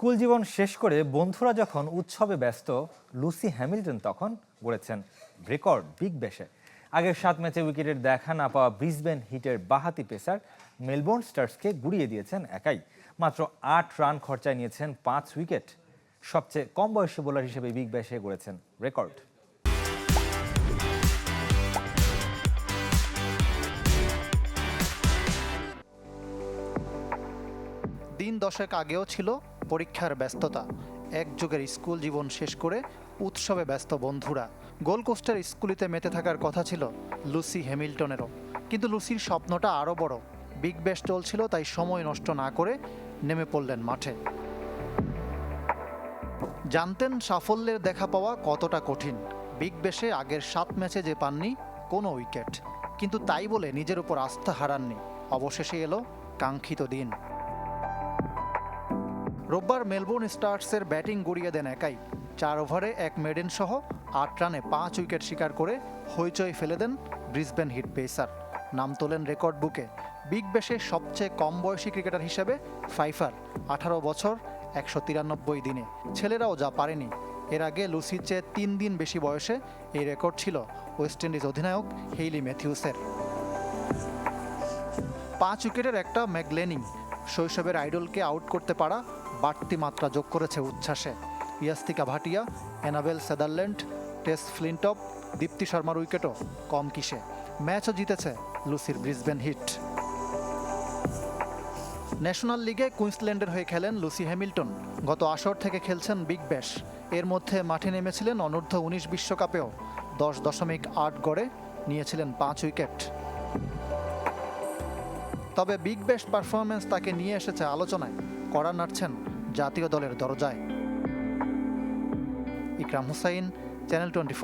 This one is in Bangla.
স্কুল জীবন শেষ করে বন্ধুরা যখন উৎসবে ব্যস্ত, লুসি হ্যামিল্টন তখন গড়েছেন রেকর্ড বিগ ব্যাশে আগের সাত ম্যাচে উইকেটের দেখা না পাওয়া ব্রিসবেন হিটের বাহাতি পেসার মেলবোর্ন স্টার্সকে গুড়িয়ে দিয়েছেন একাই। মাত্র আট রান খরচায় নিয়েছেন পাঁচ উইকেট। সবচেয়ে কম বয়সী বোলার হিসেবে বিগ ব্যাশে গড়েছেন রেকর্ড। দিন দশেক আগেও ছিল পরীক্ষার ব্যস্ততা। এক যুগের স্কুল জীবন শেষ করে উৎসবে ব্যস্ত বন্ধুরা। গোল কোস্টের স্কুলিতে মেতে থাকার কথা ছিল লুসি হ্যামিল্টনেরও। কিন্তু লুসির স্বপ্নটা আরও বড়। বিগ ব্যাশ চলছিল, তাই সময় নষ্ট না করে নেমে পড়লেন মাঠে। জানতেন সাফল্যের দেখা পাওয়া কতটা কঠিন। বিগ ব্যাশে আগের সাত ম্যাচে যে পাননি, কোনো উইকেট। কিন্তু তাই বলে নিজের উপর আস্থা হারাননি। অবশেষে এলো কাঙ্ক্ষিত দিন। রোববার মেলবোর্ন স্টার্সের ব্যাটিং গড়িয়ে দেন একাই। চার ওভারে এক মেডেন সহ আট রানে পাঁচ উইকেট শিকার করে হইচই ফেলে দেন ব্রিসবেন হিট পেসার। নাম তোলেন রেকর্ড বুকে। বিগ ব্যাশে সবচেয়ে কম বয়সী ক্রিকেটার হিসেবে ফাইফার, আঠারো বছর, একশো তিরানব্বই দিনে। ছেলেরাও যা পারেনি। এর আগে লুসির চেয়ে তিন দিন বেশি বয়সে এই রেকর্ড ছিল ওয়েস্ট ইন্ডিজ অধিনায়ক হেইলি ম্যাথিউসের। পাঁচ উইকেটের একটা ম্যাগলেনিং শৈশবের আইডলকে আউট করতে পারা বাড়তি মাত্রা যোগ করেছে উচ্ছ্বাসে। ইয়াস্তিকা ভাটিয়া এনাবেল সেদারল্যান্ড টেস ফ্লিনটপ, দীপ্তি শর্মার উইকেটও কম কিসে। ম্যাচও জিতেছে লুসির ব্রিসবেন হিট। ন্যাশনাল লিগে কুইন্সল্যান্ডের হয়ে খেলেন লুসি হ্যামিল্টন। গত আসর থেকে খেলছেন বিগ ব্যাশ। এর মধ্যে মাঠে নেমেছিলেন অনূর্ধ্ব উনিশ বিশ্বকাপেও। দশ দশমিক আট গড়ে নিয়েছিলেন পাঁচ উইকেট। তবে বিগ ব্যাশ পারফরমেন্স তাকে নিয়ে এসেছে আলোচনায়। কড়া নাড়ছেন জাতীয় দলের দরজায়। ইকরাম হুসাইন চ্যানেল টোয়েন্টি